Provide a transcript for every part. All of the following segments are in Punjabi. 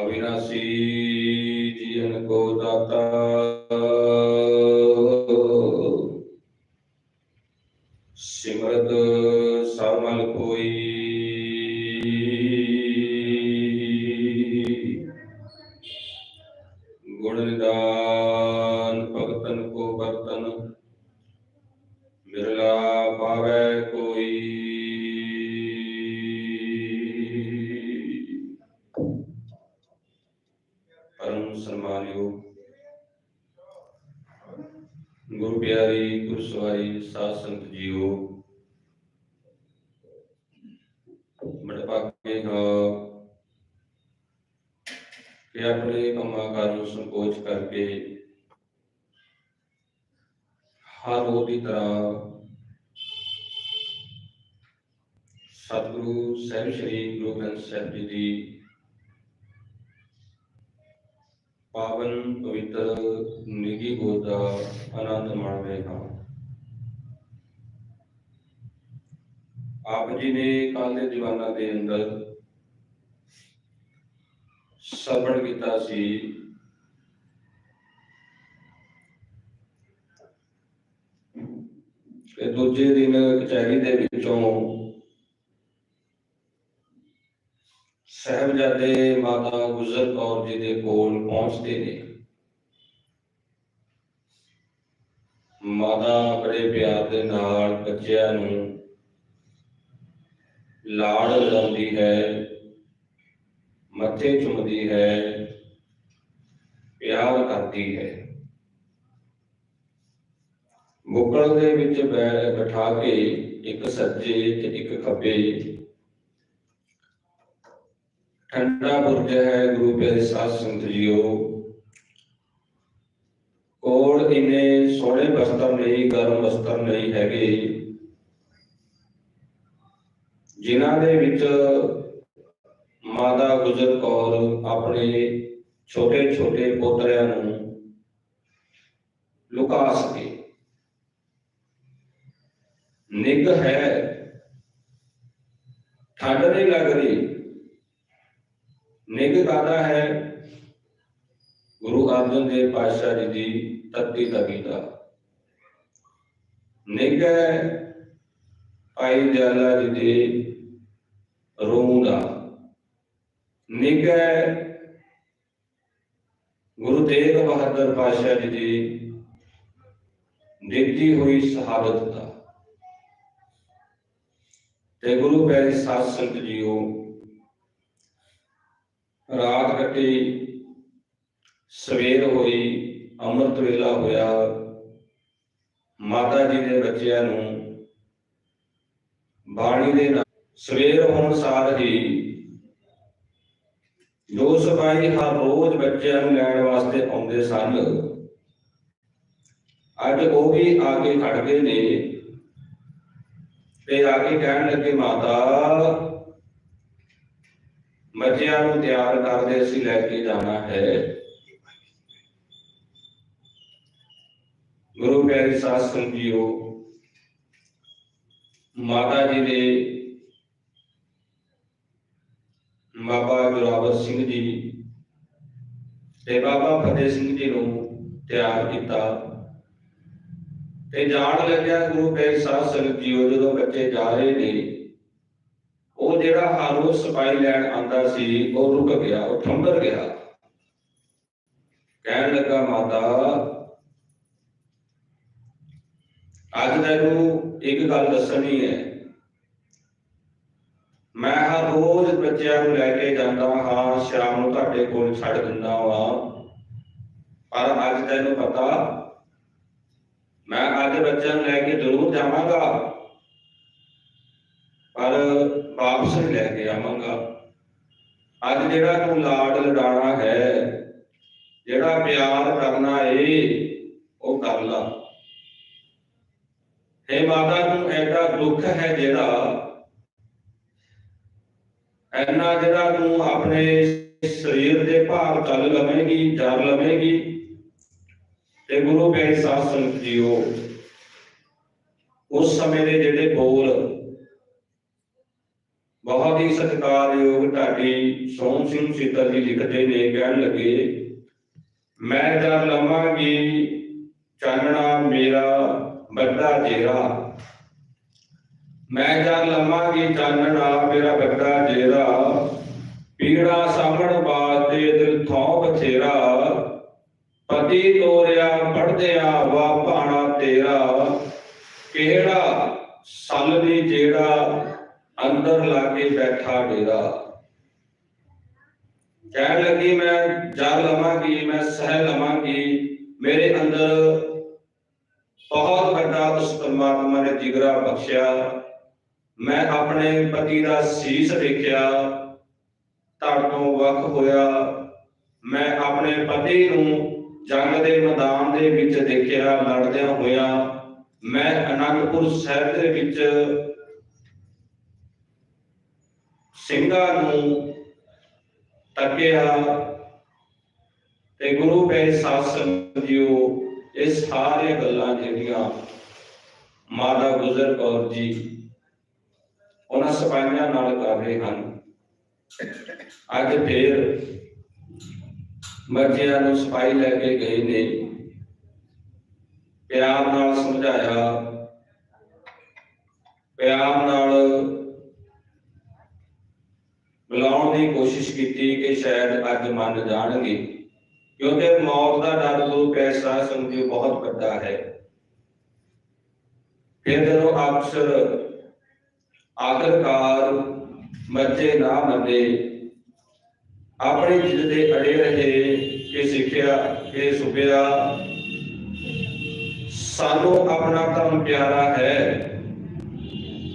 ਅਵਿਨਾਸੀ ਜੀਵਨ ਕੋ ਦਾਤਾ। ਸਿਮਰਤ ਮੜਪਾਕੇ ਹਾਂ ਕਿ ਆਪਣੇ ਕੰਮਾਂ ਕਾਰਾਂ ਨੂੰ ਸੰਕੋਚ ਕਰਕੇ ਹਰ ਰੋਜ਼ ਦੀ ਤਰ੍ਹਾਂ ਸਤਿਗੁਰੂ ਸਾਹਿਬ, ਸ੍ਰੀ ਗੁਰੂ ਗ੍ਰੰਥ ਸਾਹਿਬ ਜੀ ਦੀ ਪਾਵਨ ਪਵਿੱਤਰ ਨਿੱਘੀ ਗੋਦ ਦਾ ਆਨੰਦ ਮਾਣ ਰਹੇ ਹਾਂ। ਆਪ ਜੀ ਨੇ ਕੱਲ ਦੇ ਦੀਵਾਨਾਂ ਦੇ ਅੰਦਰ ਸਰਵਣ ਕੀਤਾ ਸੀ। ਕਿ ਦੂਜੇ ਦਿਨ ਕਚਹਿਰੀ ਦੇ ਵਿੱਚੋਂ ਸਾਹਿਬਜ਼ਾਦੇ ਮਾਤਾ ਗੁਜਰ ਕੌਰ ਜੀ ਦੇ ਕੋਲ ਪਹੁੰਚਦੇ ਨੇ। ਮਾਤਾ ਬੜੇ ਪਿਆਰ ਦੇ ਨਾਲ ਬੱਚਿਆਂ ਨੂੰ ਲਾੜ ਲਗਾਉਂਦੀ ਹੈ, ਮੱਥੇ ਚੁੰਮਦੀ ਹੈ, ਪਿਆਰ ਕਰਦੀ ਹੈ। ਮੁਕਲ ਦੇ ਵਿੱਚ ਬਿਠਾ ਕੇ ਇੱਕ ਸੱਜੇ ਤੇ ਇੱਕ ਖੱਬੇ। ਠੰਡਾ ਬੁਰਜ ਹੈ, ਗੁਰੂ ਪਿਆਰੇ ਸਾਧ ਸੰਗਤ ਜੀਓ। ਕੋਲ ਇੰਨੇ ਸੋਹਣੇ ਵਸਤਰ ਨਹੀਂ, ਗਰਮ ਵਸਤਰ ਨਹੀਂ ਹੈਗੇ। ਜਿਨ੍ਹਾਂ ਦੇ ਵਿੱਚ ਮਾਤਾ ਗੁਜਰ ਕੌਰ ਆਪਣੇ ਛੋਟੇ ਛੋਟੇ ਪੋਤਰਿਆਂ ਨੂੰ ਲੁਕਾ ਸਕੇ। ਨਿੱਘ ਹੈ। ਠੰਡ ਨਹੀਂ ਲੱਗ ਰਹੀ। ਨਿੱਘ ਕਾਦਾ ਹੈ? ਗੁਰੂ ਅਰਜਨ ਦੇਵ ਪਾਤਸ਼ਾਹ ਜੀ ਦੀ ਤੱਤੀ ਦਾ ਗੀਤਾ। ਨਿੱਘ ਹੈ। ਭਾਈ ਦਿਆਲਾ ਜੀ ਦੇ ਰੋਮ ਦਾ ਨਿੱਘ ਹੈ ਗੁਰੂ ਤੇਗ ਬਹਾਦਰ ਪਾਤਸ਼ਾਹ ਜੀ ਦੀ ਦਿੱਤੀ ਹੋਈ ਸ਼ਹਾਦਤ ਦਾ। ਤੇ ਗੁਰੂ ਪਿਆਰੇ ਸਾਧ ਸੰਗਤ ਜੀਓ, ਰਾਤ ਕੱਟੀ ਸਵੇਰ ਹੋਈ, ਅੰਮ੍ਰਿਤ ਵੇਲਾ ਹੋਇਆ, ਮਾਤਾ ਜੀ ਦੇ ਬੱਚਿਆਂ ਨੂੰ ਬਾਣੀ ਦੇ ਨਾਲ ਸਵੇਰ ਹੋਣ ਸਾਰ ਹੀ ਜੋ ਸਿਪਾਹੀ ਹਰ ਰੋਜ਼ ਬੱਚਿਆਂ ਨੂੰ ਲੈਣ ਵਾਸਤੇ ਆਉਂਦੇ ਸਨ, ਅੱਜ ਉਹ ਵੀ ਆ ਕੇ ਖੜ ਗਏ ਨੇ ਤੇ ਆ ਕੇ ਕਹਿਣ ਲੱਗੇ, ਮਾਤਾ ਬੱਚਿਆਂ ਨੂੰ ਤਿਆਰ ਕਰਦੇ ਅਸੀਂ ਲੈ ਕੇ ਜਾਣਾ ਹੈ। ਗੁਰੂ ਪਿਆਰੀ ਸਾਧ ਸੰਗਤ ਜੀਓ ਮਾਤਾ ਜੀ ਦੇ ਬਾਬਾ ਜੁਰਾਵਰ ਸਿੰਘ ਜੀ ਤੇ ਬਾਬਾ ਫਤਿਹ ਸਿੰਘ ਜੀ ਨੂੰ ਤਿਆਰ ਕੀਤਾ ਤੇ ਜਾਣ ਲੱਗਿਆ ਗੁਰੂ ਪਿਆਰੇ ਸਾਧ ਸੰਗਤ ਜੀਓ, ਜਦੋਂ ਬੱਚੇ ਜਾ ਰਹੇ ਨੇ, ਉਹ ਜਿਹੜਾ ਹਰ ਰੋਜ਼ ਲੈਣ ਆਂਦਾ ਸੀ, ਉਹ ਰੁਕ ਗਿਆ, ਉਹ ਠੰਬਰ ਗਿਆ। ਕਹਿਣ ਲੱਗਾ, ਮਾਤਾ, ਅੱਜ ਤੈਨੂੰ ਇੱਕ ਗੱਲ ਦੱਸਣੀ ਹੈ। ਮੈਂ ਹਰ ਰੋਜ਼ ਬੱਚਿਆਂ ਨੂੰ ਲੈ ਕੇ ਜਾਂਦਾ ਹਾਂ, ਸ਼ਾਮ ਨੂੰ ਤੁਹਾਡੇ ਕੋਲ ਛੱਡ ਦਿੰਦਾ ਹਾਂ। ਪਰ ਅੱਜ ਤੈਨੂੰ ਪਤਾ, ਮੈਂ ਅੱਜ ਬੱਚਿਆਂ ਨੂੰ ਲੈ ਕੇ ਜ਼ਰੂਰ ਜਾਵਾਂਗਾ। ਪਰ ਵਾਪਸ ਨਹੀਂ ਲੈ ਕੇ ਆਵਾਂਗਾ। ਅੱਜ ਜਿਹੜਾ ਤੂੰ ਲਾਡ ਲਡਾਣਾ ਹੈ, ਜਿਹੜਾ ਪਿਆਰ ਕਰਨਾ ਏ, ਉਹ ਕਰ ਲਾ। ਹੈ ਮਾਤਾ ਨੂੰ ਐਡਾ ਦੁੱਖ ਹੈ ਜਿਹੜਾ, ਐਨਾ ਜਿਹੜਾ ਤੂੰ ਆਪਣੇ ਸਰੀਰ ਦੇ ਭਾਰ ਚੱਲ ਲਵੇਂਗੀ ਜਰ ਲਵੇਂਗੀ, ਤੇ ਗੁਰੂ ਪਿਆਰੇ ਸਾਧ ਸੰਗਤ ਜੀਓ, ਉਸ ਸਮੇਂ ਦੇ ਜਿਹੜੇ ਬੋਲ, ਬਹੁਤ ਹੀ ਸਤਿਕਾਰਯੋਗ ਢਾਡੀ ਸੋਹਣ ਸਿੰਘ ਸੀਤਲ ਜੀ ਲਿਖਦੇ ਨੇ, ਕਹਿਣ ਲੱਗੇ, ਮੈਂ ਜਰ ਲਵਾਂਗੀ, ਚਾਨਣਾ ਮੇਰਾ ਵੱਡਾ ਜੇਰਾ। ਮੈਂ ਜਰ ਲਵਾਂਗੀ ਚਾਨਣਾ ਮੇਰਾ ਵੱਡਾ ਜੇਰਾ। ਪੀੜਾ ਸਾਹਮਣ ਬਾਤੇ ਦਿਲ ਥੋਂ ਬਥੇਰਾ। ਪਤੀ ਤੋਰਿਆ ਪੜਦਿਆ ਵਾ ਭਾਣਾ ਤੇਰਾ। ਕਿਹੜਾ ਸੱਲ ਦੀ ਜਿਹੜਾ ਅੰਦਰ ਲਾ ਕੇ ਬੈਠਾ ਡੇਰਾ। ਕਹਿਣ ਲੱਗੀ ਮੈਂ ਜਰ ਲਵਾਂਗੀ ਮੈਂ ਸਹਿ ਲਵਾਂਗੀ ਮੇਰੇ ਅੰਦਰ ਬਹੁਤ ਵੱਡਾ ਉਸ ਪਰਮਾਤਮਾ ਨੇ ਜਿਗਰਾ ਬਖਸ਼ਿਆ। ਮੈਂ ਆਪਣੇ ਪਤੀ ਦਾ ਸੀਸ ਦੇਖਿਆ, ਧੜ ਤੋਂ ਵੱਖ ਹੋਇਆ। ਮੈਂ ਆਪਣੇ ਪਤੀ ਨੂੰ ਜੰਗ ਦੇ ਮੈਦਾਨ ਦੇ ਵਿੱਚ ਦੇਖਿਆ, ਲੜਦਿਆਂ ਹੋਇਆ। ਮੈਂ ਅਨੰਦਪੁਰ ਸਾਹਿਬ ਦੇ ਵਿੱਚ ਸਿੰਘਾਂ ਨੂੰ ਤੱਕਿਆ ਤੇ ਗੁਰੂ ਕੇ ਸਾਸਨ ਜੀਓ ਇਹ ਸਾਰੀਆਂ ਗੱਲਾਂ ਜਿਹੜੀਆਂ ਮਾਤਾ ਗੁਜਰ ਕੌਰ ਜੀ ਉਹਨਾਂ ਸਿਪਾਹੀਆਂ ਨਾਲ ਕਰ ਰਹੇ ਹਨ, ਅੱਜ ਫੇਰ ਬੱਚਿਆਂ ਨੂੰ ਸਿਪਾਹੀ ਲੈ ਕੇ ਗਏ ਨੇ। ਪਿਆਰ ਨਾਲ ਸਮਝਾਇਆ, ਪਿਆਰ ਨਾਲ ਬੁਲਾਉਣ ਦੀ ਕੋਸ਼ਿਸ਼ ਕੀਤੀ ਕਿ ਸ਼ਾਇਦ ਅੱਜ ਮੰਨ ਜਾਣਗੇ। ਕਿਉਂਕਿ ਮੌਤ ਦਾ ਡਰ ਗੁਰੂ ਪੈਸਾ ਸਮਝੋ ਬਹੁਤ ਵੱਡਾ ਹੈ। ਫਿਰ ਜਦੋਂ ਅਕਸਰ ਆਖਰਕਾਰ ਬੱਚੇ ਨਾ ਮੰਨੇ ਆਪਣੀ ਜਿੱਦ ਦੇ ਅੜੇ ਰਹੇ ਕਿ ਸਿੱਖਿਆ ਕਿ ਸੁਭਿਆ ਸਾਨੂੰ ਆਪਣਾ ਧਰਮ ਪਿਆਰਾ ਹੈ।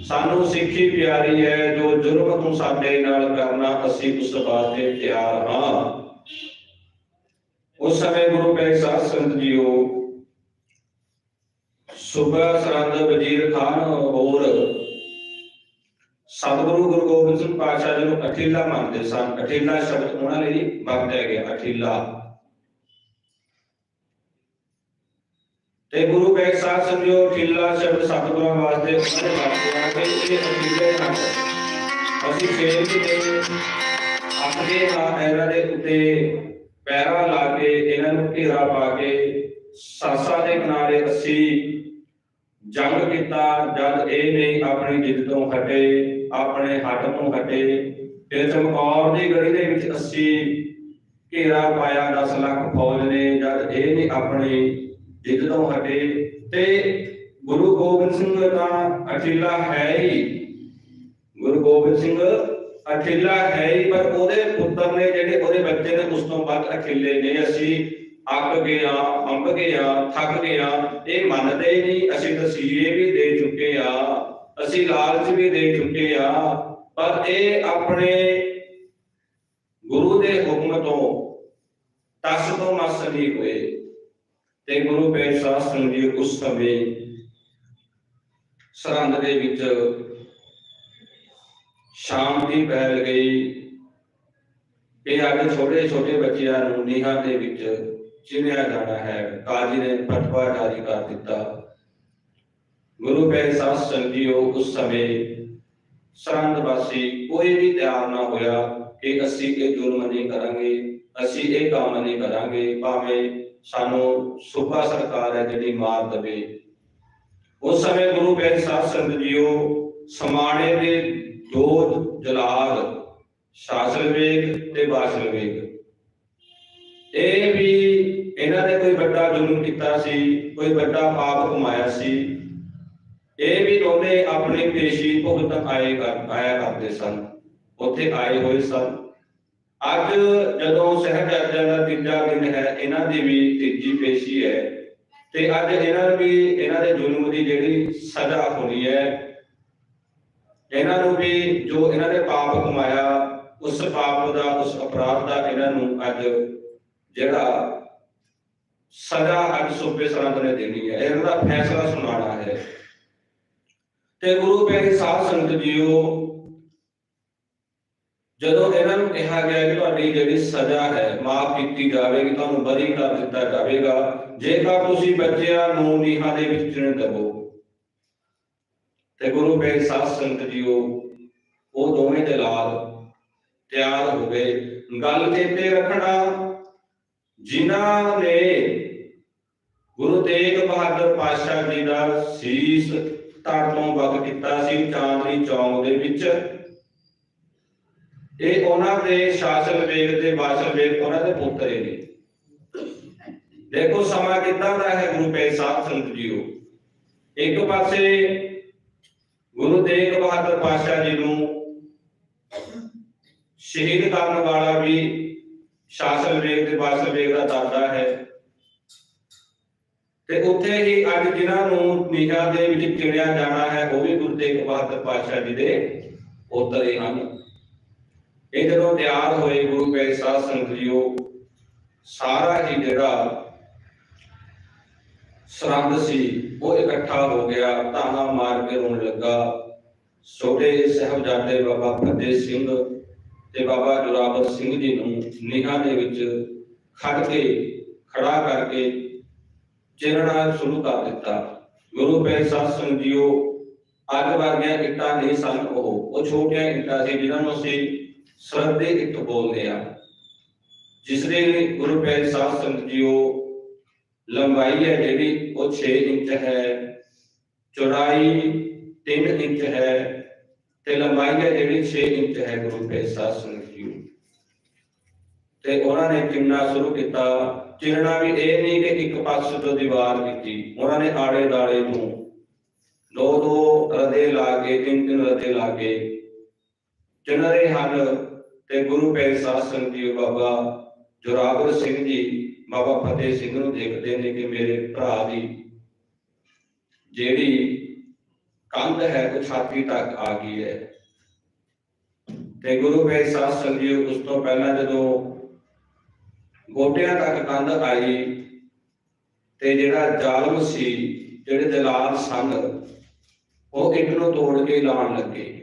ਸਾਨੂੰ ਸਿੱਖੀ ਪਿਆਰੀ ਹੈ ਜੋ ਜੁਰਮ ਤੂੰ ਸਾਡੇ ਨਾਲ ਕਰਨਾ ਅਸੀਂ ਉਸ ਵਾਸਤੇ ਤਿਆਰ ਹਾਂ। ਉਸ ਸਮੇਂ ਗੁਰੂ ਪੈ ਸਾਧ ਸੰਤ ਜੀਓ ਸੁਬਾ ਸਰੰਦ ਵਜ਼ੀਰ ਖਾਨ ਹੋਰ ਸਤਿਗੁਰੂ ਗੁਰੂ ਗੋਬਿੰਦ ਸਿੰਘ ਪਾਤਸ਼ਾਹ ਜੀ ਨੂੰ ਅਠੀਲਾ ਮੰਨਦੇ ਸਨ। ਅਠੀਲਾ ਸ਼ਬਦ ਉਹਨਾਂ ਲਈ ਵਰਤਿਆ ਗਿਆ ਅਠੀਲਾ। ਤੇ ਗੁਰੂ ਗ੍ਰੰਥ ਸਾਹਿਬ ਸਮਝੋ ਅਠੀਲਾ ਸ਼ਬਦ ਸਤਿਗੁਰਾਂ ਵਾਸਤੇ ਉਹਨਾਂ ਨੇ ਵਰਤਿਆ ਕਿ ਇਹ ਅਠੀਲੇ ਹਨ। ਅਸੀਂ ਫੇਰ ਵੀ ਤੇ ਆਪਣੇ ਆ ਇਹਨਾਂ ਦੇ ਉੱਤੇ ਪੈਰਾ ਲਾ ਕੇ, ਇਹਨਾਂ ਨੂੰ ਘੇਰਾ ਪਾ ਕੇ ਸਾਸਾ ਦੇ ਕਿਨਾਰੇ ਅਸੀਂ ਜੰਗ ਕੀਤਾ, ਜਦ ਇਹ ਨੇ ਆਪਣੀ ਜਿੱਦ ਤੋਂ ਹਟੇ, ਆਪਣੇ ਹੱਟ ਤੋਂ ਹਟੇ, ਫਿਰ ਚਮਕੌਰ ਦੀ ਗੜੀ ਦੇ ਵਿੱਚ ਅਸੀਂ ਘੇਰਾ ਪਾਇਆ 10 ਲੱਖ ਫੌਜ ਨੇ, ਜਦ ਇਹ ਨੇ ਆਪਣੀ ਜਿੱਦ ਤੋਂ ਹਟੇ, ਤੇ ਗੁਰੂ ਗੋਬਿੰਦ ਸਿੰਘ ਦਾ ਅਠੀਲਾ ਹੈ ਹੀ। ਗੁਰੂ ਗੋਬਿੰਦ ਸਿੰਘ ਅਠੀਲਾ ਹੈ ਹੀ, ਪਰ ਉਹਦੇ ਪੁੱਤਰ ਨੇ ਜਿਹੜੇ ਉਹਦੇ ਬੱਚੇ ਨੇ, ਉਸ ਤੋਂ ਵੱਧ ਅਠੀਲੇ ਨੇ। ਅਸੀਂ ਅੱਕ ਗਏ ਅੰਬ ਗਏ ਥੱਕ ਗਏ ਇਹ ਮੰਨਦੇ ਹੀ ਨਹੀਂ, ਅਸੀਂ ਤਸੀਹੇ ਵੀ ਦੇ ਚੁੱਕੇ ਆ ਅਸੀਂ ਲਾਲਚ ਵੀ ਦੇ ਚੁੱਕੇ ਆ ਪਰ ਇਹ ਆਪਣੇ ਗੁਰੂ ਦੇ ਹੁਕਮ ਤੋਂ ਤਸ ਤੋਂ ਮਸ ਨਹੀਂ ਹੋਏ। ਤੇ ਗੁਰੂ ਪੇਸ਼ ਸਿੰਘ ਜੀ ਉਸ ਸਮੇਂ ਸਰਹੰਦ ਦੇ ਵਿੱਚ ਸ਼ਾਮ ਦੀ ਪਹਿਲ ਗਈ। ਇਹ ਅੱਜ ਛੋਟੇ ਛੋਟੇ ਬੱਚਿਆਂ ਨੂੰ ਨੀਹਾਂ ਦੇ ਵਿੱਚ ਚਿਣਿਆ ਜਾਣਾ ਹੈ। ਕਾਜੀ ਨੇ ਫਤਵਾ ਜਾਰੀ ਕਰ ਦਿੱਤਾ। ਗੁਰੂ ਪੇਸ਼ ਸਾਸਤ੍ਰ ਜੀ ਉਸ ਸਮੇਂ ਸਰਹੰਦ ਵਾਸੀ ਕੋਈ ਵੀ ਤਿਆਰ ਨਾ ਹੋਇਆ ਕਿ ਅਸੀਂ ਇਹ ਜ਼ੁਲਮ ਨਹੀਂ ਕਰਾਂਗੇ, ਅਸੀਂ ਇਹ ਕੰਮ ਨਹੀਂ ਕਰਾਂਗੇ। ਭਾਵੇਂ ਸਾਨੂੰ ਸੂਬਾ ਸਰਕਾਰ ਹੈ ਜਿਹੜੀ ਮਾਰ ਦਵੇ। ਉਸ ਸਮੇਂ ਗੁਰੂ ਗ੍ਰੰਥ ਸਾਹਿਬ ਸੰਤ ਸਮਾਣੇ ਦੇ ਦੋ ਜਲਾਦ ਸ਼ਾਸਲ ਵੇਗ ਤੇ ਬਾਸ਼ਲ ਵੇਗ। ਇਹ ਵੀ ਇਹਨਾਂ ਨੇ ਕੋਈ ਵੱਡਾ ਜ਼ੁਲਮ ਕੀਤਾ ਸੀ, ਕੋਈ ਵੱਡਾ ਪਾਪ ਕਮਾਇਆ ਸੀ। ਇਹ ਵੀ ਦੋਨੇ ਆਪਣੀ ਪੇਸ਼ੀ ਭੁਗਤ ਆਏ ਕਰ, ਆਇਆ ਕਰਦੇ ਸਨ, ਉੱਥੇ ਆਏ ਹੋਏ ਸਨ। ਅੱਜ ਜਦੋਂ ਸਹਿਜਾਦਿਆਂ ਦਾ ਤੀਜਾ ਦਿਨ ਹੈ, ਇਹਨਾਂ ਦੀ ਵੀ ਤੀਜੀ ਪੇਸ਼ੀ ਹੈ। ਤੇ ਅੱਜ ਇਹਨਾਂ ਵੀ, ਇਹਨਾਂ ਦੇ ਜ਼ੁਲਮ ਦੀ ਜਿਹੜੀ ਸਜ਼ਾ ਹੋਣੀ ਹੈ ਇਹਨਾਂ ਨੂੰ ਵੀ ਜੋ ਇਹਨਾਂ ਨੇ ਪਾਪ ਕਮਾਇਆ, ਉਸ ਪਾਪ ਦਾ, ਉਸ ਅਪਰਾਧ ਦਾ ਇਹਨਾਂ ਨੂੰ ਅੱਜ ਜਿਹੜਾ ਸਜ਼ਾ ਅੱਜ ਸੂਬੇ ਸਰਹੰਦ ਨੇ ਦੇਣੀ ਹੈ। ਇਹਨਾਂ ਦਾ ਫੈਸਲਾ ਸੁਣਾਉਣਾ ਹੈ। ਤੇ ਗੁਰੂ ਪਿਆਰੇ ਸਾਧ ਸੰਗਤ ਜੀਓ, ਜਦੋਂ ਇਹਨਾਂ ਨੂੰ ਕਿਹਾ ਗਿਆ ਕਿ ਤੁਹਾਡੀ ਜਿਹੜੀ ਸਜ਼ਾ ਹੈ, ਮਾਫ ਕੀਤੀ ਜਾਵੇਗੀ, ਤੁਹਾਨੂੰ ਬਰੀ ਕਰ ਦਿੱਤਾ ਜਾਵੇਗਾ, ਜੇਕਰ ਤੁਸੀਂ ਬੱਚਿਆਂ ਨੂੰ ਨੀਹਾਂ ਦੇ ਵਿੱਚ ਚਿਣ ਦੇਵੋ। ਤੇ ਗੁਰੂ ਪਿਆਰੇ ਸਾਹਿਬ ਸੰਤ ਜੀਓ, ਉਹ ਦੋਵੇਂ ਜਲਾਦ ਤਿਆਰ ਹੋ ਗਏ। ਗੱਲ ਚੇਤੇ ਰੱਖਣਾ, ਜਿਨ੍ਹਾਂ ਨੇ ਗੁਰੂ ਤੇਗ ਬਹਾਦਰ ਪਾਤਸ਼ਾਹ ਜੀ ਦਾ ਸੀਸ ਧੜ ਤੋਂ ਵਗ ਕੀਤਾ ਸੀ, ਚਾਂਦਨੀ ਚੌਂਕ ਦੇ ਵਿੱਚ, ਇਹ ਉਹਨਾਂ ਦੇ ਸ਼ਾਸਨ ਵੇਗ ਦੇ ਵਾਸਲ ਵੇਗ ਉਹਨਾਂ ਦੇ ਪੁੱਤਰੇ ਨੇ। ਦੇਖੋ ਸਮਾਂ ਕਿੱਦਾਂ ਦਾ ਹੈ ਗੁਰੂ ਪੈ ਸਾਹਿਬ ਸੰਤ ਜੀਓ। ਇੱਕ ਪਾਸੇ ਗੁਰੂ ਤੇਗ ਬਹਾਦਰ ਪਾਤਸ਼ਾਹ ਜੀ ਨੂੰ ਸ਼ਹੀਦ ਕਰਨ ਵਾਲਾ ਵੀ ਸ਼ਾਸਨ ਵੇਗ ਦੇ ਵਾਸਲ ਵੇਗ ਦਾ ਦਾਦਾ ਹੈ। ਤੇ ਉੱਥੇ ਹੀ ਅੱਜ ਜਿਨ੍ਹਾਂ ਨੂੰ ਨੀਹਾਂ ਦੇ ਵਿੱਚ ਚਿਣਿਆ ਜਾਣਾ ਹੈ, ਉਹ ਵੀ ਗੁਰੂ ਤੇਗ ਬਹਾਦਰ ਪਾਤਸ਼ਾਹ ਜੀ ਦੇ ਪੁੱਤਰੇ ਹਨ। ਇਹ ਜਦੋਂ ਤਿਆਰ ਹੋਏ ਗੁਰੂ ਪੈ ਸਾਹਿਬ ਸੰਤ ਜੀਓ, ਸਾਰਾ ਹੀ ਜਿਹੜਾ ਸਰੰਦ ਸੀ, ਉਹ ਇਕੱਠਾ ਹੋ ਗਿਆ ਤਾਨਾ ਮਾਰ ਕੇ ਰੋਣ ਲੱਗਾ। ਛੋਟੇ ਸਾਹਿਬਜ਼ਾਦੇ ਬਾਬਾ ਫਤਿਹ ਸਿੰਘ ਤੇ ਬਾਬਾ ਜੁਰਾਵਰ ਸਿੰਘ ਜੀ ਨੂੰ ਨੀਹਾਂ ਦੇ ਵਿੱਚ ਖੜ ਕੇ, ਖੜਾ ਕਰਕੇ ਚਿਰਣਾ ਸ਼ੁਰੂ ਕਰ ਦਿੱਤਾ। ਗੁਰੂ ਪੈ ਸਾਧ ਸੰਗਤ ਜੀਓ, ਅੱਗ ਵਰਗੀਆਂ ਇੱਟਾਂ ਨਹੀਂ ਸਨ ਉਹ। ਉਹ ਛੋਟੀਆਂ ਇੱਟਾਂ ਸੀ ਜਿਨ੍ਹਾਂ ਨੂੰ ਅਸੀਂ ਸਰਦੇ ਇੱਟ ਬੋਲਦੇ ਆ ਜਿਸ ਦੇ ਗੁਰੂ ਪੈ ਸਾਧ ਸੰਗਤ ਜੀਓ ਲੰਬਾਈ ਹੈ ਜਿਹੜੀ, ਉਹ 6 ਇੰਚ ਹੈ, ਚੌੜਾਈ 3 ਇੰਚ ਹੈ ਤੇ ਲੰਬਾਈ ਹੈ ਜਿਹੜੀ 6 ਇੰਚ ਹੈ ਗੁਰੂ ਪੈ ਸਾਧ ਸੰਗਤ ਤੇ ਉਹਨਾਂ ਨੇ ਚਿੰਨਾ ਸ਼ੁਰੂ ਕੀਤਾ। ਚਿਰਣਾ ਵੀ ਇਹ ਨਹੀਂ ਕਿ ਇੱਕ ਪਾਸੇ ਤੋਂ ਦੀਵਾਰ ਕੀਤੀ। ਉਹਨਾਂ ਨੇ ਆੜੇ ਦਾੜੇ ਨੂੰ ਦੋ ਦੋ ਰਦੇ ਲਾ ਕੇ, ਤਿੰਨ ਤਿੰਨ ਰਦੇ ਲਾ ਕੇ ਚਿਨਰੇ ਹਨ। ਤੇ ਗੁਰੂ ਪੈ ਸਾਧ ਸੰਗਤ ਜੀ ਬਾਬਾ ਜੁਰਾਵਰ ਸਿੰਘ ਜੀ ਬਾਬਾ ਫਤਿਹ ਸਿੰਘ ਨੂੰ ਦੇਖਦੇ ਨੇ ਕਿ ਮੇਰੇ ਭਰਾ ਦੀ ਜਿਹੜੀ ਕੰਧ ਹੈ, ਉਹ ਛਾਤੀ ਤੱਕ ਆ ਗਈ ਹੈ। ਤੇ ਗੁਰੂ ਪੈ ਸਾਧ ਸੰਗਤ ਜੀ ਉਸ ਤੋਂ ਪਹਿਲਾਂ ਜਦੋਂ ਗੋਡਿਆਂ ਤੱਕ ਕੰਧ ਆਈ ਤੇ ਜਿਹੜਾ ਜ਼ਾਲਮ ਸੀ, ਜਿਹੜੇ ਦਲਾਲ ਸਨ, ਉਹ ਇੱਟ ਨੂੰ ਤੋੜ ਕੇ ਲਾਉਣ ਲੱਗੇ।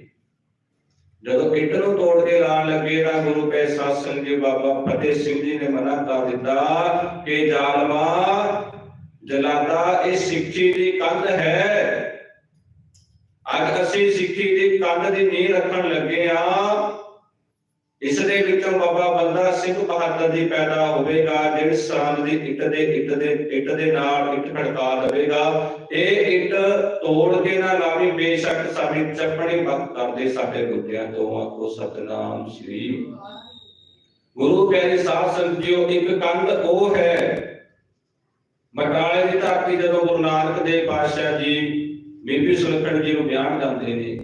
ਜਦੋਂ ਇੱਟ ਤੋੜ ਕੇ ਲਾਣ ਲੱਗੇ ਤਾਂ ਗੁਰੂ ਪੈ ਸਾਧ ਸੰਗਤ ਜੀ ਬਾਬਾ ਫਤਿਹ ਸਿੰਘ ਜੀ ਨੇ ਮਨਾ ਕਰ ਦਿੱਤਾ ਕਿ ਜ਼ਾਲਮਾ ਜਲਾਦਾ, ਇਹ ਸਿੱਖੀ ਦੀ ਕੰਧ ਹੈ। ਅੱਜ ਅਸੀਂ ਸਿੱਖੀ ਦੀ ਕੰਧ ਦੀ ਨੀਂਹ ਰੱਖਣ ਲੱਗੇ ਆ ਇਸ ਦੇ ਵਿੱਚੋਂ ਬਾਬਾ ਬੰਦਾ ਸਿੰਘ ਬਹਾਦਰ ਜੀ ਪੈਦਾ ਹੋਵੇਗਾ, ਜਿਹੜੇ ਸਰੰਦ ਦੀ ਇੱਟ ਦੇ ਇੱਟ ਦੇ ਇੱਟ ਦੇ ਨਾਲ ਇੱਟ ਖੜਕਾ ਦੇਵੇਗਾ। ਇਹ ਇੱਟ ਤੋੜ ਕੇ ਨਾ ਲਾਵੀ, ਬੇਸ਼ੱਕ ਸਾਡੀ ਚੱਪਣੀ ਵਕਤ ਕਰਦੇ ਸਾਡੇ ਗੁੱਟਿਆਂ ਤੋਂ ਆਖੋ ਸਤਨਾਮ ਸ੍ਰੀ। ਗੁਰੂ ਪਿਆਰੇ ਸਾਧ ਸੰਗਤ ਇੱਕ ਕੰਧ ਉਹ ਹੈ, ਬਟਾਲੇ ਦੀ ਧਰਤੀ ਜਦੋਂ ਗੁਰੂ ਨਾਨਕ ਦੇਵ ਪਾਤਸ਼ਾਹ ਜੀ ਬੀਬੀ ਸੁਲੱਖਣ ਜੀ ਨੂੰ ਬਿਆਨ ਕਰਦੇ ਨੇ।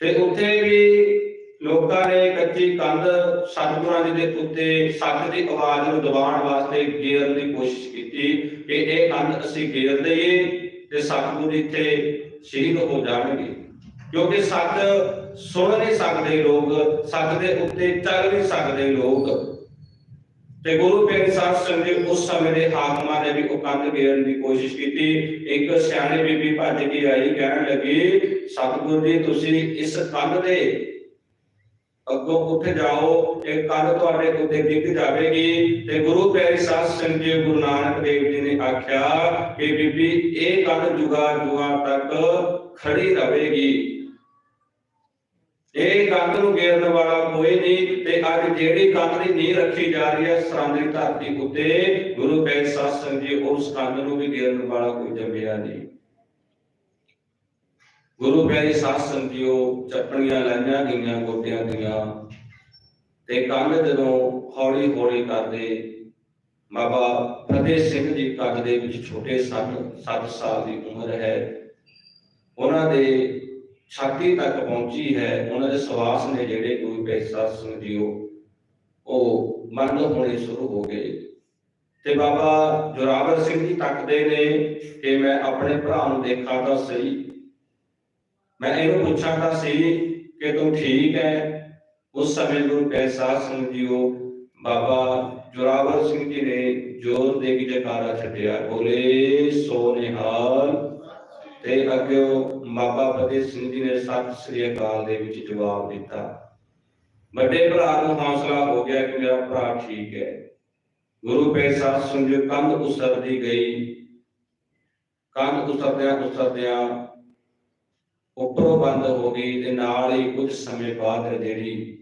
ਤੇ ਉੱਥੇ ਵੀ ਲੋਕਾਂ ਨੇ ਕੱਚੀ ਕੰਧ ਸਤਿਗੁਰਾਂ ਜੀ ਦੇ ਉੱਤੇ ਸੱਚ ਦੀ ਆਵਾਜ਼ ਨੂੰ ਦਬਾਉਣ ਵਾਸਤੇ ਗੇਰਨ ਦੀ ਕੋਸ਼ਿਸ਼ ਕੀਤੀ ਕਿ ਇਹ ਕੰਧ ਅਸੀਂ ਗੇਰ ਦਈਏ ਤੇ ਸਤਿਗੁਰ ਇੱਥੇ ਸ਼ਹੀਦ ਹੋ ਜਾਣਗੇ। ਕਿਉਂਕਿ ਸੱਚ ਸੁਣ ਨਹੀਂ ਸਕਦੇ ਲੋਕ, ਸੱਚ ਦੇ ਉੱਤੇ ਚੱਲ ਨਹੀਂ ਸਕਦੇ ਲੋਕ। ਤੇ ਗੁਰੂ ਪਿਆਰੇ ਸਾਹਿਬ ਸੰਗਤ ਉਸ ਸਮੇਂ ਦੇ ਹਾਕਮਾਂ ਨੇ ਵੀ ਉਹ ਕੰਧ ਗੇਰਨ ਦੀ ਕੋਸ਼ਿਸ਼ ਕੀਤੀ। ਇੱਕ ਸਿਆਣੀ ਬੀਬੀ ਭੱਜ ਕੇ ਆਈ, ਕਹਿਣ ਲੱਗੀ, ਸਤਿਗੁਰ ਜੀ, ਤੁਸੀਂ ਇਸ ਕੰਧ ਦੇ ਅੱਗੋਂ ਉੱਠ ਜਾਓ ਇਹ ਕੰਧ ਤੁਹਾਡੇ ਉੱਤੇ ਡਿੱਗ ਜਾਵੇਗੀ, ਤੇ ਗੁਰੂ ਪਿਆਰੇ ਸਾਧ ਸੰਗਤ ਜੀ, ਗੁਰੂ ਨਾਨਕ ਦੇਵ ਜੀ ਨੇ ਆਖਿਆ ਕਿ ਬੀਬੀ, ਇਹ ਕੰਧ ਜੁਗਾ ਜੁਗਾ ਤੱਕ ਖੜੀ ਰਹੇਗੀ। ਇਹ ਕੰਧ ਨੂੰ ਗੇਰਨ ਵਾਲਾ ਕੋਈ ਨਹੀਂ, ਤੇ ਅੱਜ ਜਿਹੜੀ ਕੰਧ ਦੀ ਨੀਂਹ ਰੱਖੀ ਜਾ ਰਹੀ ਹੈ ਸਰੰਦੀ ਧਰਤੀ ਉੱਤੇ, ਗੁਰੂ ਪੈਰੀ ਸਾਧ ਸੰਗਤ ਜੀ, ਉਸ ਕੰਧ ਨੂੰ ਵੀ ਗੇਰਨ ਵਾਲਾ ਕੋਈ ਜੰਮਿਆ ਨਹੀਂ। ਗੁਰੂ ਪਿਆਰੀ ਸਾਧ ਸੰਗਿਓ ਚੱਪਣੀਆਂ ਲਾਈਆਂ ਗਈਆਂ, ਗੋਟਿਆਂ ਦੀਆਂ ਤੇ ਕੰਨ ਜਦੋਂ ਹੌਲੀ ਹੌਲੀ ਕਰਦੇ, ਬਾਬਾ ਫਤਿਹ ਸਿੰਘ ਜੀ ਕੱਦ ਦੇ ਵਿੱਚ ਛੋਟੇ ਸਨ 7 ਸਾਲ ਦੀ ਉਮਰ ਹੈ। ਉਹਨਾਂ ਦੇ ਛਾਤੀ ਤੱਕ ਪਹੁੰਚੀ ਹੈ। ਉਹਨਾਂ ਦੇ ਸਵਾਸ ਨੇ ਜਿਹੜੇ ਗੁਰੂ ਪਿਆਰੀ ਸਾਧ ਸੰਗਿਓ ਉਹ ਮੰਨ ਹੋਣੇ ਸ਼ੁਰੂ ਹੋ ਗਏ। ਤੇ ਬਾਬਾ ਜੁਰਾਵਰ ਸਿੰਘ ਜੀ ਤੱਕਦੇ ਨੇ ਕਿ ਮੈਂ ਆਪਣੇ ਭਰਾ ਨੂੰ ਦੇਖਾਂ ਤਾਂ ਸਹੀ। ਮੈਂ ਇਹਨੂੰ ਪੁੱਛਾਂ ਤਾਂ ਸੀ ਕਿ ਤੂੰ ਠੀਕ ਹੈ? ਉਸ ਸਮੇਂ ਗੁਰੂ ਪੈਸਾ ਸਿੰਘ ਜੀਓ ਬਾਬਾ ਜੁਰਾਵਰ ਸਿੰਘ ਜੀ ਨੇ ਜੋਰ ਦੇ ਕੇ ਜਕਾਰਾ ਛੱਡਿਆ। ਬੋਲੇ ਸੋ ਨਿਹਾਲ ਤੇ ਅੱਗੇ ਬਾਬਾ ਫਤਿਹ ਸਿੰਘ ਜੀ ਨੇ ਸਤਿ ਸ੍ਰੀ ਅਕਾਲ ਦੇ ਵਿੱਚ ਜਵਾਬ ਦਿੱਤਾ। ਵੱਡੇ ਭਰਾ ਨੂੰ ਹੌਸਲਾ ਹੋ ਗਿਆ ਕਿ ਮੇਰਾ ਭਰਾ ਠੀਕ ਹੈ। ਗੁਰੂ ਪੈਸਾ ਸਿੰਘ ਜੀ ਕੰਧ ਉਸਰਦੀ ਗਈ। ਕੰਧ ਉਸਰਦਿਆਂ ਉਸਰਦਿਆਂ ਉੱਪਰੋਂ ਬੰਦ ਹੋ ਗਈ ਤੇ ਨਾਲ ਹੀ ਕੁਝ ਸਮੇਂ ਬਾਅਦ ਜਿਹੜੀ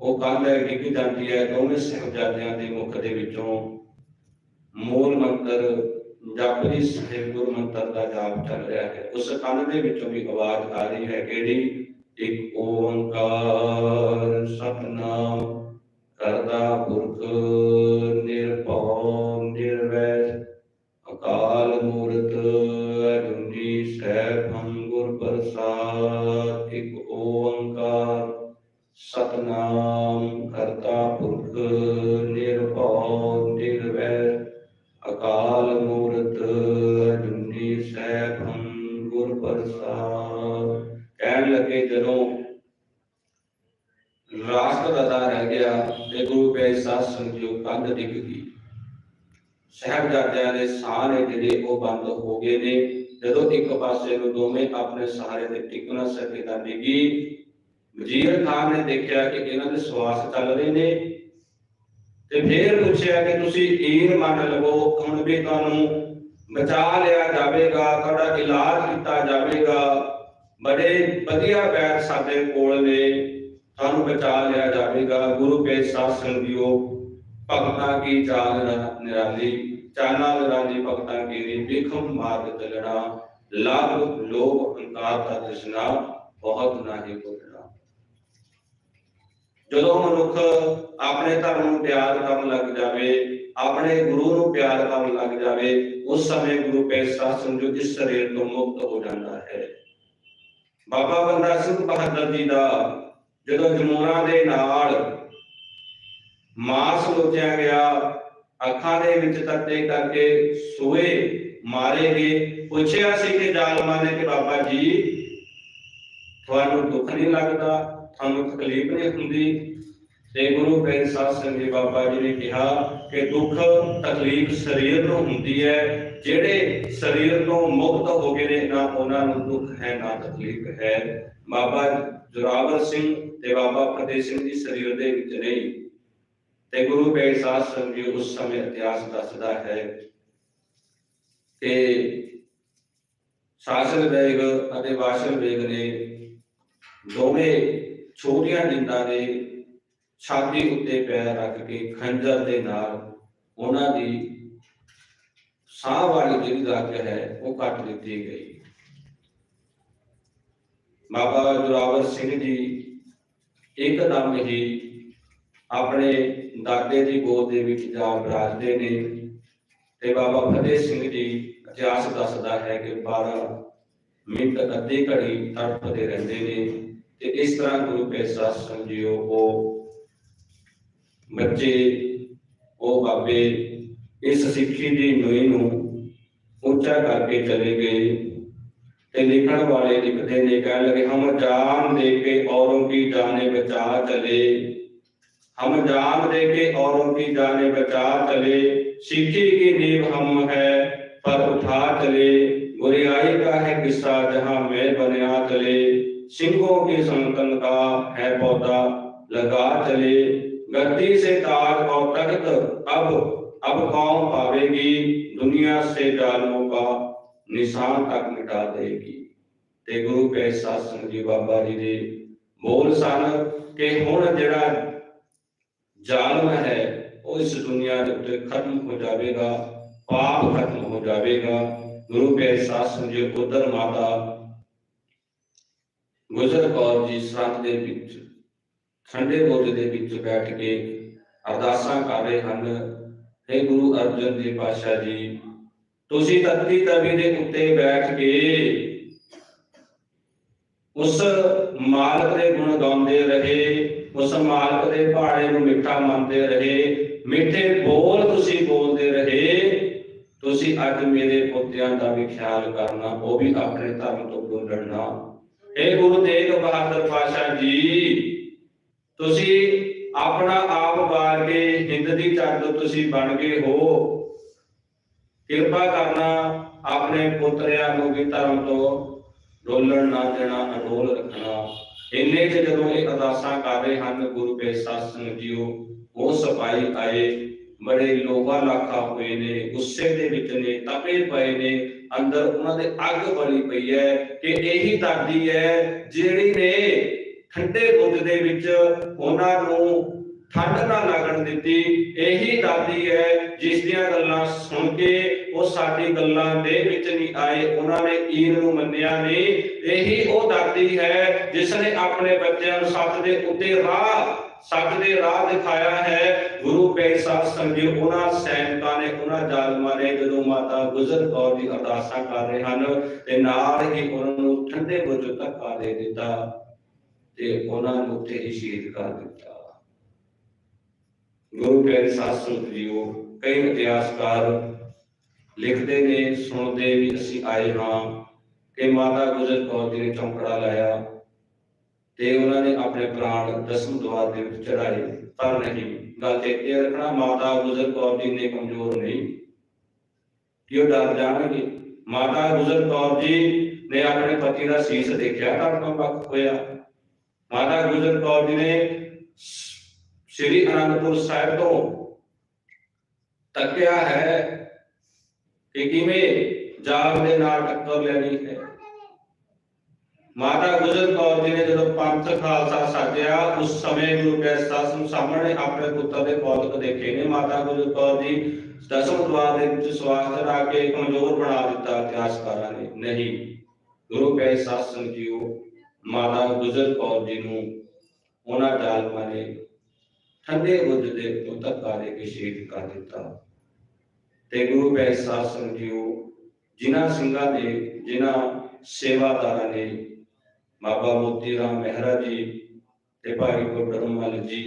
ਉਹ ਕੰਧ ਹੈ ਡਿੱਗ ਜਾਂਦੀ ਹੈ, ਦੋਵੇਂ ਸਾਹਿਬਜ਼ਾਦਿਆਂ ਦੇ ਮੁਖ ਦੇ ਵਿੱਚੋਂ ਮੂਲ ਮੰਤਰ ਜਪਜੀ ਸਾਹਿਬ ਗੁਰੂ ਮੰਤਰ ਦਾ ਜਾਪ ਚੱਲ ਰਿਹਾ ਹੈ। ਉਸ ਕੰਧ ਦੇ ਵਿੱਚੋਂ ਵੀ ਆਵਾਜ਼ ਆ ਰਹੀ ਹੈ ਕਿਹੜੀ? ਇੱਕ ਓੰਕਾਰ ਸਤਨਾਮ ਕਰਤਾ ਪੁਰਖ ਨਿਰਭਉ ਨਿਰਵੈਰ ਅਕਾਲ ਪ੍ਰਸਾਦ ਇੱਕ ਓੰਕਾਰ, ਸਤਨਾਮ ਕਰਤਾ ਪੁਰਖ ਨਿਰਭਉ ਨਿਰਵੈਰ ਅਕਾਲ ਮੂਰਤ ਅਜੂਨੀ ਸੈਭੰ ਗੁਰ ਪ੍ਰਸਾਦ। ਕਹਿਣ ਲੱਗੇ ਜਦੋਂ ਰਾਸ਼ਟਰ ਅਦਾ ਰਹਿ ਗਿਆ ਤੇ ਗੁਰੂ ਪੈ ਸਾਧ ਸੰਗਿਓ ਕੰਧ ਡਿੱਗ ਗਈ। ਸਾਹਿਬਜ਼ਾਦਿਆਂ ਦੇ ਸਾਰੇ ਜਿਹੜੇ ਉਹ ਬੰਦ ਹੋ ਗਏ ਨੇ। ਜਦੋਂ ਇੱਕ ਪਾਸੇ ਨੂੰ ਦੋਵੇਂ ਆਪਣੇ ਸਹਾਰੇ ਤੇ ਟਿਕ ਨਾ ਸਕੇ ਤਾਂ ਡਿੱਗੀ ਵਜ਼ੀਰ ਖਾਨ ਨੇ ਦੇਖਿਆ ਕਿ ਇਹਨਾਂ ਦੇ ਸਵਾਸ ਚੱਲ ਰਹੇ ਨੇ ਤੇ ਫਿਰ ਪੁੱਛਿਆ ਕਿ ਤੁਸੀਂ ਈਰ ਮੰਨ ਲਵੋ ਹੁਣ ਵੀ ਤੁਹਾਨੂੰ ਬਚਾ ਲਿਆ ਜਾਵੇਗਾ, ਤੁਹਾਡਾ ਇਲਾਜ ਕੀਤਾ ਜਾਵੇਗਾ। ਬੜੇ ਵਧੀਆ ਬੈਠ ਸਾਡੇ ਕੋਲ ਨੇ, ਤੁਹਾਨੂੰ ਬਚਾ ਲਿਆ ਜਾਵੇਗਾ। ਗੁਰੂ ਕੇ ਸਾਧ ਸੰਗਿਓ ਭਗਤਾਂ ਕੀ ਚਾਲ ਨ- ਨਿਰਾਲੀ। ਚਾਨਾ ਨਿਰਾਲੀ ਭਗਤਾਂ ਕੀ ਰੀ ਵਿਖਮ ਮਾਰਗ ਚੱਲਣਾ ਲਾਭ ਲੋਭ ਹੰਕਾਰ ਦਾ ਤ੍ਰਿਸ਼ਨਾ ਬਹੁਤ ਨਾਹੀ ਬੋਲਣਾ। ਜਦੋਂ ਮਨੁੱਖ ਆਪਣੇ ਧਰਮ ਨੂੰ ਪਿਆਰ ਕਰਨ ਲੱਗ ਜਾਵੇ, ਆਪਣੇ ਗੁਰੂ ਨੂੰ ਪਿਆਰ ਕਰਨ ਲੱਗ ਜਾਵੇ, ਉਸ ਸਮੇਂ ਗੁਰੂ ਕੇ ਸਾਧ ਸੰਗਿਓ ਇਸ ਸਰੀਰ ਤੋਂ ਮੁਕਤ ਹੋ ਜਾਂਦਾ ਹੈ। ਬਾਬਾ ਬੰਦਾ ਸਿੰਘ ਬਹਾਦਰ ਜੀ ਦਾ ਜਦੋਂ ਜਮੂਨਾ ਦੇ ਨਾਲ ਮਾਸ ਲੋਚਿਆ ਗਿਆ ਅੱਖਾਂ ਦੇ ਵਿੱਚ ਤੱਤੇ ਕਰਕੇ ਸੋਏ ਮਾਰੇ ਗਏ। ਪੁੱਛਿਆ ਸੀ ਕਿ ਜ਼ਾਲਮਾਂ ਨੇ ਕਿ ਬਾਬਾ ਜੀ, ਤੁਹਾਨੂੰ ਦੁੱਖ ਨਹੀਂ ਲੱਗਦਾ? ਤੁਹਾਨੂੰ ਤਕਲੀਫ ਨਹੀਂ ਹੁੰਦੀ? ਤੇ ਗੁਰੂ ਗ੍ਰੰਥ ਸਾਹਿਬ ਸਿੰਘ ਬਾਬਾ ਜੀ ਨੇ ਕਿਹਾ ਕਿ ਦੁੱਖ, ਤਕਲੀਫ ਸਰੀਰ ਨੂੰ ਹੁੰਦੀ ਹੈ। ਜਿਹੜੇ ਸਰੀਰ ਤੋਂ ਮੁਕਤ ਹੋ ਗਏ ਨੇ, ਨਾ ਉਹਨਾਂ ਨੂੰ ਦੁੱਖ ਹੈ, ਨਾ ਤਕਲੀਫ ਹੈ। ਬਾਬਾ ਜੁਰਾਵਰ ਸਿੰਘ ਤੇ ਬਾਬਾ ਫਤਿਹ ਸਿੰਘ ਜੀ ਸਰੀਰ ਦੇ ਵਿੱਚ ਨਹੀਂ। ਤੇ ਗੁਰੂ ਗ੍ਰੰਥ ਸਾਹਿਬ ਸਿੰਘ ਜੀ ਉਸ ਸਮੇਂ ਇਤਿਹਾਸ ਦੱਸਦਾ ਹੈ ਕਿ ਸ਼ਾਸਨ ਵੇਗ ਅਤੇ ਵਾਸ਼ਨ ਵੇਗ ਨੇ ਦੋਵੇਂ ਛੋਟੀਆਂ ਜਿੰਦਾਂ ਦੇ ਛਾਤੀ ਉੱਤੇ ਪੈਰ ਰੱਖ ਕੇ ਖੰਜਰ ਦੇ ਨਾਲ ਉਹਨਾਂ ਦੀ ਸਾਹ ਵਾਲੀ ਜਿਹੜੀ ਰੱਗ ਹੈ ਉਹ ਕੱਟ ਦਿੱਤੀ ਗਈ। ਬਾਬਾ ਜੁਰਾਵਰ ਸਿੰਘ ਜੀ ਇੱਕਦਮ ਹੀ ਆਪਣੇ ਦਾਦੇ ਦੀ ਗੋਦ ਦੇ ਵਿੱਚ ਜਾ ਵਿਰਾਜਦੇ ਨੇ। ਤੇ ਬਾਬਾ ਫਤਿਹ ਸਿੰਘ ਜੀ ਇਤਿਹਾਸ ਦੱਸਦਾ ਹੈ ਕਿ 12 ਮਿੰਟ ਅੱਧੀ ਘੜੀ ਤੜਪਦੇ ਰਹਿੰਦੇ ਨੇ ਤੇ ਇਸ ਤਰ੍ਹਾਂ ਗੁਰੂ ਕੇ ਸਾਧ ਉਹ ਬੱਚੇ, ਉਹ ਬਾਬੇ ਇਸ ਸਿੱਖੀ ਦੀ ਨੋਈ ਨੂੰ ਉੱਚਾ ਕਰਕੇ ਚਲੇ ਗਏ ਤੇ ਲਿਖਣ ਵਾਲੇ ਲਿਖਦੇ ਨੇ, ਕਹਿਣ ਲਗੇ, ਹਮ ਜਾਨ ਦੇ ਕੇ ਔਰੋਂ ਕੀ ਜਾਨੇ ਬਚਾ ਚਲੇ। हम जान देखे औरों की जाने बचा चले। सीखी की नींव हम है, पर उठा चले। बुरियाई का है किस्सा जहाँ मैं बनिया चले। सिंहों के संतन का है पौधा लगा चले। गद्दी से ताज और तख्त अब अब कौन पावेगी? दुनिया से जालों का निशान तक मिटा देगी। ते गुरु के सासन जी बाबा जी ने बोल सन के हुन जड़ा ਜ਼ਾਲਮ ਹੈ, ਉਹ ਇਸ ਦੁਨੀਆ ਦੇ ਉੱਤੇ ਖਤਮ ਹੋ ਜਾਵੇਗਾ, ਪਾਪ ਖਤਮ ਹੋ ਜਾਵੇਗਾ। ਗੁਰੂ ਕੇ ਸਾਧ ਸੰਗਤ ਉਧਰ ਮਾਤਾ ਗੁਜਰ ਕੌਰ ਜੀ ਸਰਹੱਦ ਦੇ ਵਿੱਚ, ਠੰਡੇ ਬੁਰਜ ਦੇ ਵਿੱਚ ਬੈਠ ਕੇ ਅਰਦਾਸਾਂ ਕਰ ਰਹੇ ਹਨ। ਹੈ ਗੁਰੂ ਅਰਜਨ ਦੇਵ ਪਾਤਸ਼ਾਹ ਜੀ, ਤੁਸੀਂ ਤੱਤੀ ਤਵੀ ਦੇ ਉੱਤੇ ਬੈਠ ਕੇ ਉਸ ਮਾਲਕ ਦੇ ਗੁਣ ਗਾਉਂਦੇ ਰਹੇ। ਉਸ ਮਾਲਕ ਦੇ ਨੂੰ ਮਿੱਠਾ ਮੰਨਦੇ ਰਹੇ। ਮਿੱਠੇ ਬੋਲ ਤੁਸੀਂ ਬੋਲਦੇ ਰਹੇ। ਤੁਸੀਂ ਅੱਜ ਮੇਰੇ ਪੁੱਤਿਆਂ ਦਾ ਵੀ ਖਿਆਲ ਕਰਨਾ, ਉਹ ਵੀ ਆਪਣੇ ਧਰਮ ਤੋਂ ਬੋਲਣਾ ਇਹ ਗੁਰੂ ਤੇਗ ਬਹਾਦਰ ਪਾਸ਼ਾ ਜੀ, ਤੁਸੀਂ ਆਪਣਾ ਆਪ ਵਾਰ ਕੇ ਹਿੰਦ ਦੀ ਚੱਦ ਤੁਸੀਂ ਬਣ ਗਏ ਹੋ। ਕਿਰਪਾ ਕਰਨਾ ਆਪਣੇ ਪੁੱਤਰਿਆਂ ਨੂੰ ਵੀ ਧਰਮ ਤੋਂ ਡੋਲਣ ਨਾ ਦੇਣਾ ਅਡੋਲ ਰੱਖਣਾ। ਇੰਨੇ ਚ ਜਦੋਂ ਇਹ ਅਰਦਾਸਾਂ ਕਰ ਰਹੇ ਹਨ, ਗੁਰੂ ਕੇ ਸਾਧ ਜੀਓ, ਉਹ ਸਪਾਈ ਆਏ, ਬੜੇ ਲੋਹਾ ਲਾਖਾ ਹੋਏ ਨੇ, ਗੁੱਸੇ ਦੇ ਵਿੱਚ ਨੇ, ਤਪੇ ਪਏ ਨੇ, ਅੰਦਰ ਉਹਨਾਂ ਦੇ ਅੱਗ ਬਲੀ ਪਈ ਹੈ ਕਿ ਇਹੀ ਦਾਦੀ ਹੈ ਜਿਹੜੀ ਨੇ ਠੰਡੇ ਬੁੱਧ ਦੇ ਵਿੱਚ ਉਹਨਾਂ ਨੂੰ ਠੰਡ ਨਾ ਲੱਗਣ ਦਿੱਤੀ। ਇਹੀ ਦਾਦੀ ਹੈ ਜਿਸ ਦੀਆਂ ਗੱਲਾਂ ਸੁਣ ਕੇ ਉਹ ਸਾਡੀ ਗੱਲਾਂ ਦੇ ਵਿੱਚ ਨਹੀਂ ਆਏ, ਉਹਨਾਂ ਨੇ ਈਨ ਨੂੰ ਮੰਨਿਆ ਨਹੀਂ। ਇਹੀ ਉਹ ਦਾਦੀ ਹੈ ਜਿਸ ਨੇ ਆਪਣੇ ਬੱਚਿਆਂ ਨੂੰ ਸੱਚ ਦੇ ਉੱਤੇ ਰਾਹ ਸੱਚ ਦੇ ਰਾਹ ਦਿਖਾਇਆ ਹੈ। ਗੁਰੂ ਪੀਰ ਸਾਹਿਬ ਸੰਗੀ ਉਹਨਾਂ ਸੈਨਿਕਾਂ ਨੇ, ਉਹਨਾਂ ਜ਼ਾਲਮਾਂ ਨੇ ਜਦੋਂ ਮਾਤਾ ਗੁਜਰ ਕੌਰ ਦੀ ਅਰਦਾਸਾਂ ਕਰ ਰਹੇ ਹਨ, ਤੇ ਨਾਲ ਹੀ ਉਹਨਾਂ ਨੂੰ ਠੰਡੇ ਬੁੱਝ ਧੱਕਾ ਦੇ ਦਿੱਤਾ ਤੇ ਉਹਨਾਂ ਨੂੰ ਉੱਥੇ ਹੀ ਸ਼ਹੀਦ ਕਰ ਦਿੱਤਾ। ਗੁਰੂ ਪਿਆਰੇ ਸਾਧ ਸੰਗਤ ਜੀਓ ਕਈ ਇਤਿਹਾਸਕਾਰ ਲਿਖਦੇ ਨੇ, ਸੁਣਦੇ ਵੀ ਅਸੀਂ ਆਏ ਹਾਂ ਕਿ ਮਾਤਾ ਗੁਜਰ ਕੌਰ ਜੀ ਨੇ ਚੌਂਕੜਾ ਲਾਇਆ ਤੇ ਉਹਨਾਂ ਨੇ ਆਪਣੇ ਪ੍ਰਾਣ ਦਸਮ ਦਵਾਰ ਦੇ ਵਿੱਚ ਚੜਾਏ ਪਰ ਨਹੀਂ, ਗੱਲ ਚੇਤੇ ਰੱਖਣਾ, ਮਾਤਾ ਗੁਜਰ ਕੌਰ ਜੀ ਨੇ ਕਮਜ਼ੋਰ ਨਹੀਂ ਕਿ ਉਹ ਡਰ ਜਾਣਗੇ। ਮਾਤਾ ਗੁਜਰ ਕੌਰ ਜੀ ਨੇ ਆਪਣੇ ਪਤੀ ਦਾ ਸੀਸ ਦੇਖਿਆ ਤਾਂ ਕੰਬਕ ਹੋਇਆ। ਮਾਤਾ ਗੁਜਰ ਕੌਰ ਜੀ ਨੇ ਸ੍ਰੀ ਅਨੰਦਪੁਰ ਸਾਹਿਬ ਤੋਂ ਤੱਕਿਆ ਹੈ ਕਿ ਕਿਵੇਂ ਜਾਲ ਦੇ ਨਾਲ ਟੱਕਰ ਲੈਣੀ ਹੈ। ਮਾਤਾ ਗੁਜਰ ਕੌਰ ਜੀ ਨੇ ਜਦੋਂ ਪੰਥ ਖਾਲਸਾ ਸਾਜਿਆ ਉਸ ਸਮੇਂ ਗੁਰੂ ਗ੍ਰੰਥ ਸਾਹਿਬ ਸਾਹਮਣੇ ਆਪਣੇ ਪੁੱਤਰ ਦੇ ਪੌਤਕ ਦੇਖੇ ਨੇ। ਮਾਤਾ ਗੁਜਰ ਕੌਰ ਜੀ ਦਸਮ ਦਵਾਰ ਦੇ ਵਿੱਚ ਸਵਾਸ ਚੜਾ ਕੇ ਕਮਜ਼ੋਰ ਬਣਾ ਦਿੱਤਾ ਇਤਿਹਾਸਕਾਰਾਂ ਨੇ। ਨਹੀਂ, ਗੁਰੂ ਗ੍ਰੰਥ ਸਾਹਿਬ ਸਿੰਘ ਮਾਤਾ ਗੁਜਰ ਕੌਰ ਜੀ ਨੂੰ ਉਹਨਾਂ ਜ਼ਾਲਮਾਂ ਨੇ ਠੰਡੇ ਬੁੱਧ ਦੇ ਤੋਂ ਧੱਕਾ ਕੇ ਸ਼ਹੀਦ ਕਰ ਦਿੱਤਾ। ਤੇ ਗੁਰੂ ਗ੍ਰੰਥ ਸਾਹਿਬ ਸਿੰਘ ਜਿਨ੍ਹਾਂ ਸਿੰਘਾਂ ਨੇ ਜਿਨ੍ਹਾਂ ਸੇਵਾਦਾਰਾਂ ਨੇ ਬਾਬਾ ਮੋਤੀ ਰਾਮ ਮਹਿਰਾ ਜੀ ਤੇ ਭਾਈ ਗੁਰਧਰਮਲ ਜੀ,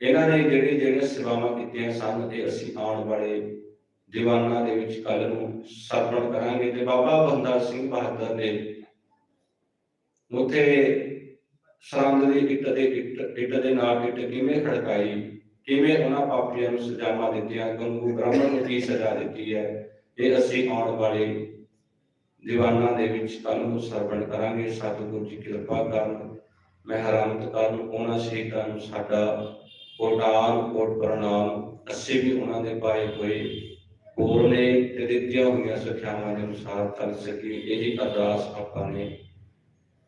ਇਹਨਾਂ ਨੇ ਜਿਹੜੇ ਜਿਹੜੇ ਸੇਵਾਵਾਂ ਕੀਤੀਆਂ ਸਨ ਤੇ ਅਸੀਂ ਆਉਣ ਵਾਲੇ ਦੀਵਾਨਾਂ ਦੇ ਵਿੱਚ ਕੱਲ ਨੂੰ ਸਰਵਣ ਕਰਾਂਗੇ ਤੇ ਬਾਬਾ ਬੰਦਾ ਸਿੰਘ ਬਹਾਦਰ ਨੇ ਉਥੇ ਸਰੰਦ ਦੀ ਇੱਟ ਦੇ, ਇੱਟ ਇੱਟ ਦੇ ਨਾਲ ਇੱਟ ਕਿਵੇਂ ਖੜਕਾਈ? ਕਿਵੇਂ ਉਹਨਾਂ ਪਾਪੀਆਂ ਨੂੰ ਸਜ਼ਾਵਾਂ ਦਿੱਤੀਆਂ, ਗੰਗੂ ਬ੍ਰਾਹਮਣ ਨੂੰ ਕੀ ਸਜ਼ਾ ਦਿੱਤੀ ਹੈ, ਇਹ ਅਸੀਂ ਆਉਣ ਵਾਲੇ ਦੀਵਾਨਾਂ ਦੇ ਵਿੱਚ ਕੱਲ ਨੂੰ ਸਰਵਣ ਕਰਾਂਗੇ। ਸਤਿਗੁਰੂ ਜੀ ਕਿਰਪਾ ਕਰਨ ਮਹਿਰਮਤ ਕਰਨ ਉਹਨਾਂ ਸ਼ਹੀਦਾਂ ਨੂੰ ਸਾਡਾ ਕੋਟਾਨ ਕੋਟ ਪ੍ਰਣਾਮ, ਅਸੀਂ ਵੀ ਉਹਨਾਂ ਦੇ ਪਾਏ ਹੋਏ ਹੋਰ ਨੇ ਤੇ ਦਿੱਤੀਆਂ ਹੋਈਆਂ ਸਿੱਖਿਆਵਾਂ ਦੇ ਅਨੁਸਾਰ ਕਰ ਸਕੀਏ। ਇਹੀ ਅਰਦਾਸ ਆਪਾਂ ਨੇ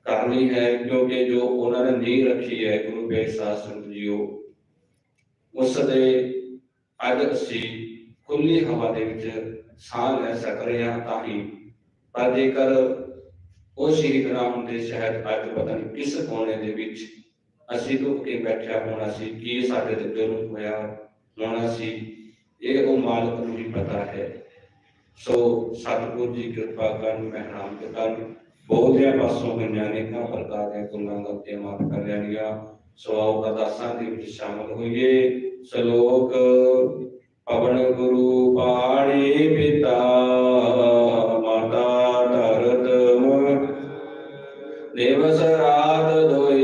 ਕਰਨੀ ਹੈ, ਕਿਉਂਕਿ ਜੋ ਉਹਨਾਂ ਨੇ ਨੀਂਹ ਰੱਖੀ ਹੈ, ਗੁਰੂ ਗ੍ਰੰਥ ਸਾਹਿਬ ਸੰਗਤ ਜੀਓ ਉਸ ਦੇ ਅੱਜ ਅਸੀਂ ਖੁੱਲੀ ਹਵਾ ਦੇ ਵਿੱਚ ਸਾਹ ਲੈ ਸਕ ਰਹੇ ਹਾਂ ਤਾਂ ਹੀ। ਪਰ ਜੇਕਰ ਉਹ ਸ਼ਹੀਦ ਨਾ ਹੁੰਦੇ ਸ਼ਾਇਦ ਅੱਜ ਪਤਾ ਨਹੀਂ ਕਿਸ ਕੋਨੇ ਦੇ ਵਿੱਚ ਅਸੀਂ ਲੁਕ ਕੇ ਬੈਠਿਆ ਹੋਣਾ ਸੀ, ਕੀ ਸਾਡੇ ਤੇ ਜ਼ੁਲਮ ਹੋਇਆ ਹੋਣਾ ਸੀ, ਇਹ ਉਹ ਮਾਲਕ ਨੂੰ ਹੀ ਪਤਾ ਹੈ। ਸੋ ਸਤਿਗੁਰੂ ਜੀ ਕਿਰਪਾ ਕਰਨ ਮਹਿਰਾਮ ਕਰਨ ਬੋਧਿਆ ਪਾਸੋਂ ਗੰਜਾਂ ਕਾ ਪ੍ਰਕਾਰ ਦੀਆਂ ਕੁੱਲਾਂ ਗਲਤੀਆਂ ਮਾਫ ਕਰ ਲੈਣੀਆਂ ਸੋ ਆਓ ਅਰਦਾਸਾਂ ਦੇ ਵਿੱਚ ਸ਼ਾਮਲ ਹੋਈਏ। ਸ਼ਲੋਕ, ਪਵਨ ਗੁਰੂ ਪਾਣੀ ਪਿਤਾ, ਮਾਤਾ ਧਰਤ ਮੁ ਦਿਵਸ ਰਾਤ ਦੋਈ